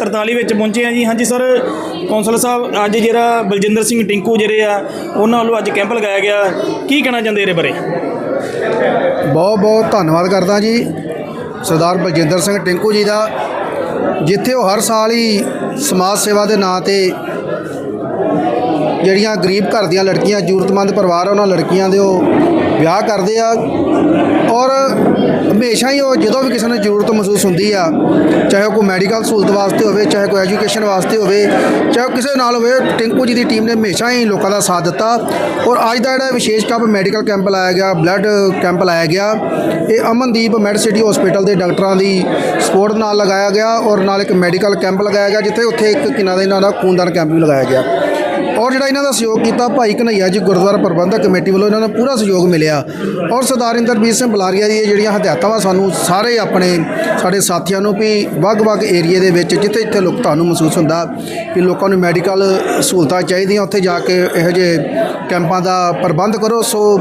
Ward 43 ਵਿੱਚ ਪਹੁੰਚੇ ਆ ਜੀ। ਹਾਂਜੀ ਸਰ, ਕੌਂਸਲ ਸਾਹਿਬ, ਅੱਜ ਜਿਹੜਾ ਬਲਜਿੰਦਰ ਸਿੰਘ ਟਿੰਕੂ ਜਿਹੜੇ ਆ, ਉਹਨਾਂ ਵੱਲੋਂ ਅੱਜ ਕੈਂਪ ਲਗਾਇਆ ਗਿਆ। ਕੀ ਕਹਿਣਾ ਚਾਹੁੰਦੇ ਇਹਦੇ ਬਾਰੇ? ਬਹੁਤ ਬਹੁਤ ਧੰਨਵਾਦ ਕਰਦਾ ਜੀ, ਸਰਦਾਰ ਬਲਜਿੰਦਰ ਸਿੰਘ ਟਿੰਕੂ ਜੀ ਦਾ, ਜਿੱਥੇ ਉਹ ਹਰ ਸਾਲ ਹੀ ਸਮਾਜ ਸੇਵਾ ਦੇ ਨਾਂ ਤੇ ਜਿਹੜੀਆਂ ਗਰੀਬ ਘਰ ਦੀਆਂ ਲੜਕੀਆਂ, ਜ਼ਰੂਰਤਮੰਦ ਪਰਿਵਾਰ ਉਹਨਾਂ ਲੜਕੀਆਂ ਦੇ ਉਹ ਵਿਆਹ ਕਰਦੇ ਆ ਔਰ ਹਮੇਸ਼ਾ ਹੀ ਉਹ ਜਦੋਂ ਵੀ ਕਿਸੇ ਨੂੰ ਜ਼ਰੂਰਤ ਮਹਿਸੂਸ ਹੁੰਦੀ ਆ, ਚਾਹੇ ਉਹ ਕੋਈ ਮੈਡੀਕਲ ਸਹੂਲਤ ਵਾਸਤੇ ਹੋਵੇ, ਚਾਹੇ ਕੋਈ ਐਜੂਕੇਸ਼ਨ ਵਾਸਤੇ ਹੋਵੇ, ਚਾਹੇ ਉਹ ਕਿਸੇ ਨਾਲ ਹੋਵੇ, ਟਿੰਕੂ ਜੀ ਦੀ ਟੀਮ ਨੇ ਹਮੇਸ਼ਾ ਹੀ ਲੋਕਾਂ ਦਾ ਸਾਥ ਦਿੱਤਾ। ਔਰ ਅੱਜ ਦਾ ਜਿਹੜਾ ਵਿਸ਼ੇਸ਼ ਕੈਂਪ ਮੈਡੀਕਲ ਕੈਂਪ ਲਾਇਆ ਗਿਆ ਬਲੱਡ ਕੈਂਪ ਲਾਇਆ ਗਿਆ, ਇਹ ਅਮਨਦੀਪ ਮੈਡ ਸਿਟੀ ਹਸਪੀਟਲ ਦੇ ਡਾਕਟਰਾਂ ਦੀ ਸਪੋਰਟ ਨਾਲ ਲਗਾਇਆ ਗਿਆ ਔਰ ਨਾਲ ਇੱਕ ਮੈਡੀਕਲ ਕੈਂਪ ਲਗਾਇਆ ਗਿਆ, ਜਿੱਥੇ ਉੱਥੇ ਇੱਕ ਕਿਨਾਂ ਦਾ ਇਹਨਾਂ ਦਾ ਖੂਨਦਾਨ ਕੈਂਪ ਵੀ ਲਗਾਇਆ ਗਿਆ। ਔਰ ਜਿਹੜਾ ਇਹਨਾਂ ਦਾ ਸਹਿਯੋਗ ਕੀਤਾ ਭਾਈ ਕਨਈਆ ਜੀ ਗੁਰਦੁਆਰਾ ਪ੍ਰਬੰਧਕ ਕਮੇਟੀ ਵੱਲੋਂ ਇਹਨਾਂ ਨੂੰ ਪੂਰਾ ਸਹਿਯੋਗ ਮਿਲਿਆ। ਔਰ ਸਰਦਾਰ ਇੰਦਰਬੀਰ ਸਿੰਘ ਬੁਲਾਰੀਆ ਜੀ, ਇਹ ਜਿਹੜੀਆਂ ਹਦਾਇਤਾਂ ਵਾ ਸਾਨੂੰ ਸਾਰੇ ਆਪਣੇ ਸਾਡੇ ਸਾਥੀਆਂ ਨੂੰ ਵੀ ਵੱਖ-ਵੱਖ ਏਰੀਏ ਦੇ ਵਿੱਚ ਜਿੱਥੇ ਜਿੱਥੇ ਲੋਕ ਤੁਹਾਨੂੰ ਮਹਿਸੂਸ ਹੁੰਦਾ ਕਿ ਲੋਕਾਂ ਨੂੰ ਮੈਡੀਕਲ ਸਹੂਲਤਾਂ ਚਾਹੀਦੀਆਂ, ਉੱਥੇ ਜਾ ਕੇ ਇਹੋ ਜਿਹੇ ਕੈਂਪਾਂ ਦਾ ਪ੍ਰਬੰਧ ਕਰੋ। ਸੋ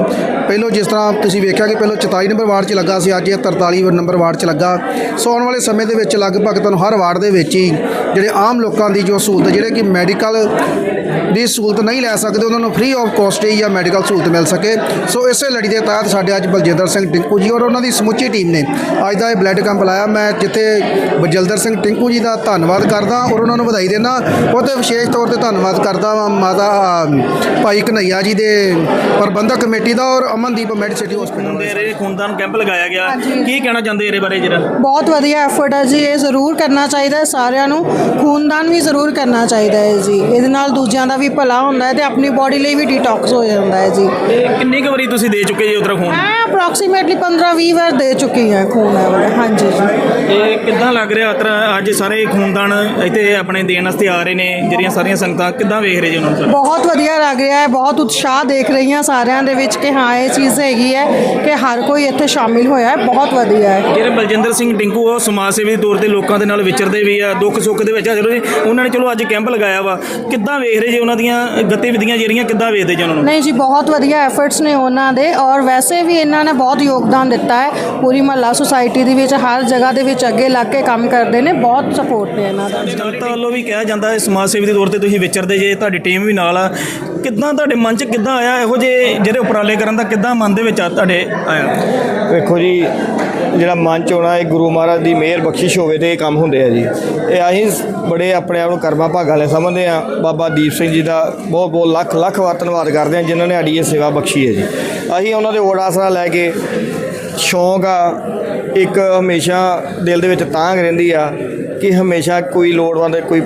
ਪਹਿਲੋਂ ਜਿਸ ਤਰ੍ਹਾਂ ਤੁਸੀਂ ਵੇਖਿਆ ਕਿ ਪਹਿਲੋਂ 44 ਨੰਬਰ ਵਾਰਡ 'ਚ ਲੱਗਾ ਸੀ, ਅੱਜ ਇਹ 43 ਨੰਬਰ ਵਾਰਡ 'ਚ ਲੱਗਾ। ਸੋ ਆਉਣ ਵਾਲੇ ਸਮੇਂ ਦੇ ਵਿੱਚ ਲਗਭਗ ਤੁਹਾਨੂੰ ਹਰ ਵਾਰਡ ਦੇ ਵਿੱਚ ਹੀ ਜਿਹੜੇ ਆਮ ਲੋਕਾਂ ਦੀ ਜੋ ਸਹੂਲਤ ਜਿਹੜੇ ਕਿ ਮੈਡੀਕਲ ਦੀ ਸਹੂਲਤ ਨਹੀਂ ਲੈ ਸਕਦੇ ਉਹਨਾਂ ਨੂੰ ਫ੍ਰੀ ਆਫ ਕਾਸਟ ਹੀ ਜਾਂ ਮੈਡੀਕਲ ਸਹੂਲਤ ਮਿਲ ਸਕੇ। ਸੋ ਇਸੇ ਲੜੀ ਦੇ ਤਹਿਤ ਸਾਡੇ ਅੱਜ ਬਲਜਿੰਦਰ ਸਿੰਘ ਟਿੰਕੂ ਜੀ ਔਰ ਉਹਨਾਂ ਦੀ ਸਮੁੱਚੀ ਟੀਮ ਨੇ ਅੱਜ ਦਾ ਇਹ ਬਲੱਡ ਕੈਂਪ ਲਾਇਆ। ਮੈਂ ਜਿੱਥੇ ਬਲਜਿੰਦਰ ਸਿੰਘ ਟਿੰਕੂ ਜੀ ਦਾ ਧੰਨਵਾਦ ਕਰਦਾ ਔਰ ਉਹਨਾਂ ਨੂੰ ਵਧਾਈ ਦੇਣਾ ਉਹ ਤੇ ਵਿਸ਼ੇਸ਼ ਤੌਰ ਤੇ ਧੰਨਵਾਦ ਕਰਦਾ ਵਾਂ ਮਾਤਾ ਭਾਈ ਕਨਈਆ ਜੀ ਦੇ ਪ੍ਰਬੰਧਕ ਕਮੇਟੀ ਦਾ ਔਰ ਅਮਨਦੀਪ ਮੈਡ ਸਿਟੀ ਹਸਪੀਟਲ ਦੇ ਰਹੇ ਖੂਨਦਾਨ ਕੈਂਪ ਲਗਾਇਆ ਗਿਆ। ਕੀ ਕਹਿਣਾ ਚਾਹੁੰਦੇ ਇਹਦੇ ਬਾਰੇ ਜਰਾ? ਬਹੁਤ ਵਧੀਆ ਐਫਰਟ ਹੈ ਜੀ ਇਹ ਜ਼ਰੂਰ ਕਰਨਾ ਚਾਹੀਦਾ ਹੈ ਸਾਰਿਆਂ ਨੂੰ। ਖੂਨਦਾਨ ਵੀ ਜ਼ਰੂਰ ਕਰਨਾ ਚਾਹੀਦਾ ਹੈ ਜੀ। ਇਹਦੇ ਨਾਲ ਦੂਜਿਆਂ ਦਾ ਵੀ ਭਲਾ ਹੁੰਦਾ ਹੈ ਤੇ ਆਪਣੀ ਬਾਡੀ ਲਈ ਵੀ ਡੀਟੌਕਸ ਹੋ ਜਾਂਦਾ ਹੈ ਜੀ। ਕਿੰਨੀ ਕੁ ਵਾਰੀ ਤੁਸੀਂ ਦੇ ਚੁੱਕੇ ਜੀ ਉਧਰ ਖੂਨ? ਮੈਂ ਅਪਰੋਕਸੀਮੇਟਲੀ 15-20 ਵਾਰ ਦੇ ਚੁੱਕੀ ਹਾਂ ਖੂਨ ਵਾਲਾ ਹਾਂਜੀ ਜੀ। ਇਹ ਕਿੱਦਾਂ ਲੱਗ ਰਿਹਾ ਅਤਰ ਅੱਜ ਸਾਰੇ ਖੂਨਦਾਨ ਇੱਥੇ ਆਪਣੇ ਦੇਣ ਵਾਸਤੇ ਆ ਰਹੇ ਨੇ ਜਿਹੜੀਆਂ ਸਾਰੀਆਂ ਸੰਗਤਾਂ ਕਿੱਦਾਂ ਵੇਖ ਰਹੇ ਜੀ ਉਹਨਾਂ ਨੂੰ ਬਹੁਤ ਵਧੀਆ ਲੱਗ ਰਿਹਾ ਹੈ ਬਹੁਤ ਉਤਸ਼ਾਹ ਦੇਖ ਰਹੀ ਹਾਂ ਸਾਰਿਆਂ ਦੇ ਵਿੱਚ ਕਿ ਹਾਂ ਇਹ ਚੀਜ਼ ਹੈਗੀ ਹੈ ਕਿ ਹਰ ਕੋਈ ਇੱਥੇ ਸ਼ਾਮਿਲ ਹੋਇਆ ਹੈ। ਬਹੁਤ ਵਧੀਆ ਹੈ। ਜਿਹੜੇ ਬਲਜਿੰਦਰ ਸਿੰਘ ਟਿੰਕੂ ਉਹ ਸਮਾਜ ਸੇਵੀ ਦੇ ਤੌਰ ਤੇ ਲੋਕਾਂ ਦੇ ਨਾਲ ਵਿਚਰਦੇ ਵੀ ਆ ਦੁੱਖ ਸੁੱਖ ਦੇ ਵਿੱਚ ਹਾਜ਼ਰ ਹੋਏ ਉਹਨਾਂ ਨੇ ਚਲੋ ਅੱਜ ਕੈਂਪ ਲਗਾਇਆ ਵਾ। ਕਿੱਦਾਂ ਵੇਖ ਰਹੇ ਜੀ ਉਹਨਾਂ ਦੀਆਂ ਗਤੀਵਿਧੀਆਂ ਜਿਹੜੀਆਂ ਕਿੱਦਾਂ ਵੇਖਦੇ ਜੀ ਉਹਨਾਂ ਨੂੰ? ਨਹੀਂ ਜੀ ਬਹੁਤ ਵਧੀਆ ਐਫਰਟਸ ਨੇ ਉਹਨਾਂ ਦੇ। ਔਰ ਵੈਸੇ ਵੀ ਇਹਨਾਂ ਨੇ ਬਹੁਤ ਯੋਗਦਾਨ ਦਿੱਤਾ ਹੈ। ਪੂਰੀ ਮਹੱਲਾ ਸੁਸਾਇਟੀ ਦੇ ਵਿੱਚ ਹਰ ਜਗ੍ਹਾ ਦੇ ਵਿੱਚ ਅੱਗੇ ਲੱਗ ਕੇ ਕੰਮ ਕਰਦੇ ਨੇ। ਬਹੁਤ ਸਪੋਰਟ ਨੇ ਇਹਨਾਂ ਦਾ। ਜਨਤਾ ਵੱਲੋਂ ਵੀ ਕਿਹਾ ਜਾਂਦਾ ਹੈ ਸਮਾਜ ਸੇਵੀ ਦੇ ਤੌਰ ਤੇ ਤੁਸੀਂ ਵਿਚਰਦੇ ਜੇ ਤੁਹਾਡੀ ਟੀਮ ਵੀ ਨਾਲ ਆ। ਕਿੱਦਾਂ ਤੁਹਾਡੇ ਮਨ 'ਚ ਕਿੱਦਾਂ ਆਇਆ? ਇਹੋ ਜਿਹੇ ਜਿਹੜੇ ਉਪਰਾਲੇ ਕਰਨ ਦਾ ਕਿੱਦਾਂ ਮਨ ਦੇ ਵਿੱਚ ਆ ਤੁਹਾਡੇ ਆਇਆ? ਵੇਖੋ ਜੀ ਜਿਹੜਾ ਮਨ ਚ ਹੋਣਾ ਇਹ ਗੁਰੂ ਮਹਾਰਾਜ ਦੀ ਮਿਹਰ ਬਖਸ਼ਿਸ਼ ਹੋਵੇ ਤੇ ਇਹ ਕੰਮ ਹੁੰਦੇ ਆ ਜੀ। ਇਹ ਅਸੀਂ ਬੜੇ ਆਪਣੇ ਆਪ ਨੂੰ ਕਰਮਾ ਭਾਗਾਂ ਵਾਲੇ ਸਮਝਦੇ ਆ। ਬਾਬਾ ਦੀਪ ਸਿੰਘ ਜੀ ਦਾ ਬਹੁਤ ਬਹੁਤ ਲੱਖ ਲੱਖ ਵਾਰ ਧੰਨਵਾਦ ਕਰਦੇ ਆ, ਜਿਨ੍ਹਾਂ ਨੇ ਸਾਡੀ ਇਹ ਸੇਵਾ ਬਖਸ਼ੀ ਹੈ ਜੀ। ਅਸੀਂ ਉਹਨਾਂ ਦੇ ਓਟ ਆਸਰਾ ਲੈ ਕੇ ਸ਼ੌਂਕ ਆ, ਇੱਕ ਹਮੇਸ਼ਾ ਦਿਲ ਦੇ ਵਿੱਚ ਤਾਂਗ ਰਹਿੰਦੀ ਆ ਕਿ ਹਮੇਸ਼ਾ ਕੋਈ ਲੋੜਵੰਦ, ਕੋਈ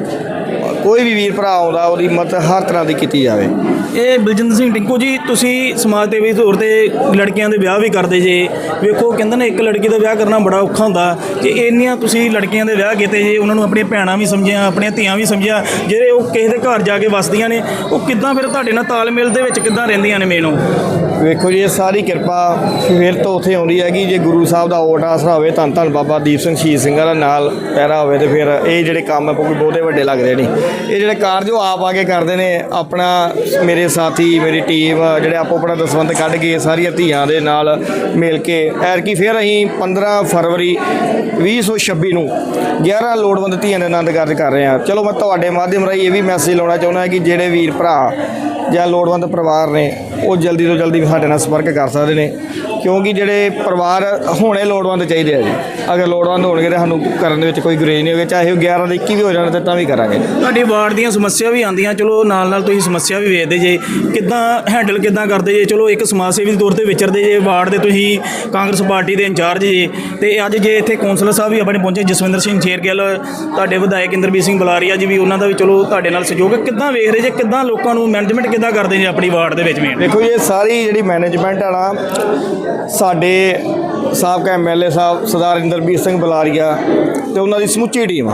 ਕੋਈ ਵੀ ਵੀਰ ਭਰਾ ਆਉਂਦਾ, ਉਹਦੀ ਮਦਦ ਹਰ ਤਰ੍ਹਾਂ ਦੀ ਕੀਤੀ ਜਾਵੇ। ਇਹ ਬਲਜਿੰਦਰ ਸਿੰਘ ਟਿੰਕੂ ਜੀ, ਤੁਸੀਂ ਸਮਾਜ ਦੇ ਵੀ ਤੌਰ ਤੇ ਲੜਕੀਆਂ ਦੇ ਵਿਆਹ ਵੀ ਕਰਦੇ ਜੇ। ਵੇਖੋ, ਕਹਿੰਦੇ ਨੇ ਇੱਕ ਲੜਕੀ ਦਾ ਵਿਆਹ ਕਰਨਾ ਬੜਾ ਔਖਾ ਹੁੰਦਾ। ਕਿ ਇੰਨੀਆਂ ਤੁਸੀਂ ਲੜਕੀਆਂ ਦੇ ਵਿਆਹ ਕੀਤੇ ਜੇ, ਉਹਨਾਂ ਨੂੰ ਆਪਣੀਆਂ ਭੈਣਾਂ ਵੀ ਸਮਝਿਆ, ਆਪਣੀਆਂ ਧੀਆਂ ਵੀ ਸਮਝਿਆ, ਜਿਹੜੇ ਉਹ ਕਿਸੇ ਦੇ ਘਰ ਜਾ ਕੇ ਵਸਦੀਆਂ ਨੇ, ਉਹ ਕਿੱਦਾਂ ਫਿਰ ਤੁਹਾਡੇ ਨਾਲ ਤਾਲਮੇਲ ਦੇ ਵਿੱਚ ਕਿੱਦਾਂ ਰਹਿੰਦੀਆਂ ਨੇ ਮੇਨ ਉਹ? ਵੇਖੋ ਜੀ, ਇਹ ਸਾਰੀ ਕਿਰਪਾ ਫਿਰ ਤੋਂ ਉੱਥੇ ਆਉਂਦੀ ਹੈ ਕਿ ਜੇ ਗੁਰੂ ਸਾਹਿਬ ਦਾ ਓਟ ਆਸਰਾ ਹੋਵੇ, ਧੰਨ ਧੰਨ ਬਾਬਾ ਦੀਪ ਸਿੰਘ ਸ਼ਹੀਦ ਸਿੰਘਾਂ ਦਾ ਨਾਲ ਪੈਰਾ ਹੋਵੇ ਤੇ ਫਿਰ ਇਹ ਜਿਹੜੇ ਕੰਮ ਹੈ ਕੋਈ ਬਹੁਤੇ ਵੱਡੇ ਲੱਗਦੇ ਨਹੀਂ ਇਹ ਜਿਹੜੇ ਕਾਰਜ ਉਹ ਆਪ ਆ ਕੇ ਕਰਦੇ ਨੇ, ਆਪਣਾ ਮੇਰੇ ਸਾਥੀ, ਮੇਰੀ ਟੀਮ ਜਿਹੜੇ ਆਪੋ ਆਪਣਾ ਦਸਵੰਤ ਕੱਢ ਕੇ ਸਾਰੀਆਂ ਧੀਆਂ ਦੇ ਨਾਲ ਮਿਲ ਕੇ ਐਰਕੀ ਫਿਰ ਅਸੀਂ 15 ਫਰਵਰੀ 2026 ਨੂੰ 11 ਲੋੜਵੰਦ ਧੀਆਂ ਦੇ ਆਨੰਦ ਕਾਰਜ ਕਰ ਰਹੇ ਹਾਂ। ਚਲੋ ਮੈਂ ਤੁਹਾਡੇ ਮਾਧਿਅਮ ਰਾਹੀਂ ਇਹ ਵੀ ਮੈਸੇਜ ਲਾਉਣਾ ਚਾਹੁੰਦਾ ਕਿ ਜਿਹੜੇ ਵੀਰ ਭਰਾ ਜਾਂ ਲੋੜਵੰਦ ਪਰਿਵਾਰ ਨੇ, ਉਹ ਜਲਦੀ ਤੋਂ ਜਲਦੀ ਸਾਡੇ ਨਾਲ ਸੰਪਰਕ ਕਰ ਸਕਦੇ ਨੇ। ਕਿਉਂਕਿ ਜਿਹੜੇ ਪਰਿਵਾਰ ਹੋਣੇ ਲੋੜਵੰਦ ਚਾਹੀਦੇ ਆ ਜੀ। ਅਗਰ ਲੋੜਵੰਦ ਹੋਣਗੇ ਤਾਂ ਸਾਨੂੰ ਕਰਨ ਦੇ ਵਿੱਚ ਕੋਈ ਗੁਰੇਜ ਨਹੀਂ ਹੋਵੇ ਚਾਹੇ ਉਹ 11 ਦੇ 21 ਵੀ ਹੋ ਜਾਣ ਤੇ ਤਾਂ ਵੀ ਕਰਾਂਗੇ। ਤੁਹਾਡੀ ਵਾਰਡ ਦੀਆਂ ਸਮੱਸਿਆ ਵੀ ਆਉਂਦੀਆਂ ਚਲੋ ਨਾਲ ਨਾਲ ਤੁਸੀਂ ਸਮੱਸਿਆ ਵੀ ਵੇਖਦੇ ਜੇ ਕਿੱਦਾਂ ਹੈਂਡਲ ਕਿੱਦਾਂ ਕਰਦੇ ਜੇ ਚਲੋ ਇੱਕ ਸਮਾਜ ਸੇਵੀ ਦੇ ਤੌਰ ਤੇ ਵਿਚਰਦੇ ਜੇ ਵਾਰਡ ਦੇ ਤੁਸੀਂ ਕਾਂਗਰਸ ਪਾਰਟੀ ਦੇ ਇੰਚਾਰਜ ਜੇ ਤੇ ਅੱਜ ਜੇ ਇੱਥੇ ਕੌਂਸਲਰ ਸਾਹਿਬ ਵੀ ਆਪਣੇ ਪਹੁੰਚੇ ਜਸਵਿੰਦਰ ਸਿੰਘ ਸ਼ੇਰਗਿੱਲ ਤੁਹਾਡੇ ਵਿਧਾਇਕ ਇੰਦਰਬੀਰ ਸਿੰਘ ਬੁਲਾਰੀਆ ਜੀ ਵੀ ਉਹਨਾਂ ਦਾ ਵੀ ਚਲੋ ਤੁਹਾਡੇ ਨਾਲ ਸਹਿਯੋਗ ਕਿੱਦਾਂ ਵੇਖ ਰਹੇ ਜੇ ਕਿੱਦਾਂ ਲੋਕਾਂ ਨੂੰ ਮੈਨੇਜਮੈਂਟ ਕਿੱਦਾਂ ਕਰਦੇ ਜੇ ਆਪਣੀ ਵਾਰਡ ਦੇ ਵਿੱਚ ਮੇਨ ਦੇਖੋ ਜੀ, ਇਹ ਸਾਰੀ ਜਿਹੜੀ ਮੈਨੇਜਮੈਂਟ ਵਾਲਾ ਸਾਡੇ ਸਾਬਕਾ ਐਮਐਲਏ ਸਾਹਿਬ ਸਰਦਾਰ ਇੰਦਰਬੀਰ ਸਿੰਘ ਬੁਲਾਰੀਆ ਤੇ ਉਹਨਾਂ ਦੀ ਸਮੁੱਚੀ ਟੀਮ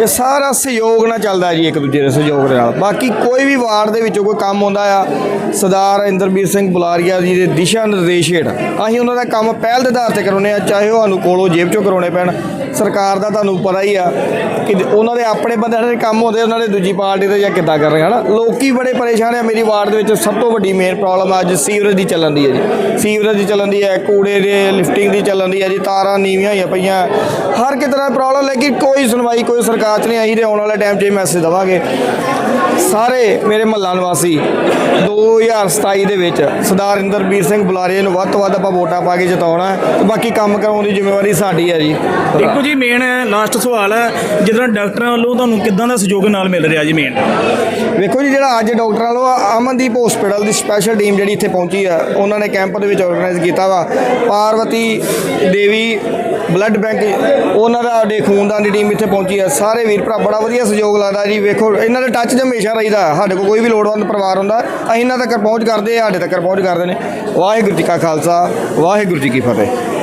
ਇਹ ਸਾਰਾ ਸਹਿਯੋਗ ਨਾਲ ਚੱਲਦਾ ਜੀ ਇੱਕ ਦੂਜੇ ਦੇ ਸਹਿਯੋਗ ਦੇ ਨਾਲ। ਬਾਕੀ ਕੋਈ ਵੀ ਵਾਰਡ ਦੇ ਵਿੱਚੋਂ ਕੋਈ ਕੰਮ ਆਉਂਦਾ ਆ, ਸਰਦਾਰ ਇੰਦਰਬੀਰ ਸਿੰਘ ਬੁਲਾਰੀਆ ਜੀ ਦੇ ਦਿਸ਼ਾ ਨਿਰਦੇਸ਼ ਹੇਠ ਅਸੀਂ ਉਹਨਾਂ ਦਾ ਕੰਮ ਪਹਿਲ ਦੇ ਆਧਾਰ ਤੇ ਕਰਾਉਂਦੇ ਆ ਚਾਹੇ ਉਹ ਸਾਨੂੰ ਕੋਲੋਂ ਜੇਬ ਚੋਂ ਕਰਾਉਣੇ ਪੈਣ ਸਰਕਾਰ ਦਾ ਤੁਹਾਨੂੰ ਪਤਾ ਹੀ ਆ ਕਿ ਉਹਨਾਂ ਦੇ ਆਪਣੇ ਬੰਦਿਆਂ ਦੇ ਕੰਮ ਹੁੰਦੇ ਉਹਨਾਂ ਦੇ ਦੂਜੀ ਪਾਰਟੀ ਦੇ ਜਾਂ ਕਿੱਦਾਂ ਕਰ ਰਹੇ ਹਨਾ? ਲੋਕੀ ਬੜੇ ਪਰੇਸ਼ਾਨ ਆ, ਮੇਰੀ ਵਾਰਡ ਦੇ ਵਿੱਚ ਸਭ ਤੋਂ ਵੱਡੀ ਮੇਨ ਪ੍ਰੋਬਲਮ ਅੱਜ ਸੀਵਰੇਜ ਦੀ ਚੱਲਣ ਦੀ ਹੈ ਜੀ। ਸੀਵਰੇਜ ਦੀ ਚੱਲਣ ਦੀ ਹੈ, ਕੂੜੇ ਦੇ ਲਿਫਟਿੰਗ ਦੀ ਚੱਲਣ ਦੀ ਹੈ ਜੀ, ਤਾਰਾਂ ਨੀਵੀਆਂ ਹੋਈਆਂ ਪਈਆਂ ਹਰ ਕਿਤੇ ਦਾ ਪ੍ਰੋਬਲਮ ਲੇਕਿਨ ਕੋਈ ਸੁਣਵਾਈ ਕੋਈ ਸਰਕਾਰ 'ਚ ਨਹੀਂ ਆਈ ਤੇ ਆਉਣ ਵਾਲੇ ਟਾਈਮ 'ਚ ਇਹ ਮੈਸੇਜ ਦਵਾਂਗੇ। ਸਾਰੇ ਮੇਰੇ ਮਹੱਲਾ ਨਿਵਾਸੀ 2027 ਦੇ ਵਿੱਚ ਸਰਦਾਰ ਇੰਦਰਬੀਰ ਸਿੰਘ ਬੁਲਾਰੇ ਨੂੰ ਵੱਧ ਤੋਂ ਵੱਧ ਆਪਾਂ ਵੋਟਾਂ ਪਾ ਕੇ ਜਿਤਾਉਣਾ ਹੈ ਤੇ ਬਾਕੀ ਕੰਮ ਕਰਾਉਣ ਦੀ ਜ਼ਿੰਮੇਵਾਰੀ ਸਾਡੀ ਹੈ ਜੀ। ਇੱਕੋ ਜੀ ਮੇਨ ਲਾਸਟ ਸਵਾਲ ਹੈ ਜਿੱਦਾਂ ਡਾਕਟਰਾਂ ਵੱਲੋਂ ਤੁਹਾਨੂੰ ਕਿੱਦਾਂ ਦਾ ਸਹਿਯੋਗ ਨਾਲ ਮਿਲ ਰਿਹਾ ਜੀ ਮੇਨ ਵੇਖੋ ਜੀ ਜਿਹੜਾ ਅੱਜ ਡਾਕਟਰਾਂ ਵੱਲੋਂ ਅਮਨਦੀਪ ਹਸਪੀਟਲ ਦੀ ਸਪੈਸ਼ਲ ਟੀਮ ਜਿਹੜੀ ਇੱਥੇ ਪਹੁੰਚੀ ਆ ਉਹਨਾਂ ਨੇ ਕੈਂਪ ਦੇ ਵਿੱਚ ਆਰਗੇਨਾਈਜ਼ ਕੀਤਾ ਵਾ। ਪਾਰਵਤੀ ਦੇਵੀ ਬਲੱਡ ਬੈਂਕ ਉਹਨਾਂ ਦਾ ਸਾਡੇ ਖੂਨਦਾਨ ਦੀ ਟੀਮ ਇੱਥੇ ਪਹੁੰਚੀ ਹੈ। ਸਾਰੇ ਵੀਰ ਭਰਾ, ਬੜਾ ਵਧੀਆ ਸਹਿਯੋਗ ਲੱਗਦਾ ਜੀ। ਵੇਖੋ, ਇਹਨਾਂ ਦਾ ਟੱਚ ਹਮੇਸ਼ਾ ਰਹੀਦਾ। ਸਾਡੇ ਕੋਲ ਕੋਈ ਵੀ ਲੋੜਵੰਦ ਪਰਿਵਾਰ ਹੁੰਦਾ, ਅਸੀਂ ਇਹਨਾਂ ਤੱਕ ਪਹੁੰਚ ਕਰਦੇ ਸਾਡੇ ਤੱਕ ਪਹੁੰਚ ਕਰਦੇ ਨੇ। ਵਾਹਿਗੁਰੂ ਜੀ ਕਾ ਖਾਲਸਾ, ਵਾਹਿਗੁਰੂ ਜੀ ਕੀ ਫਤਿਹ।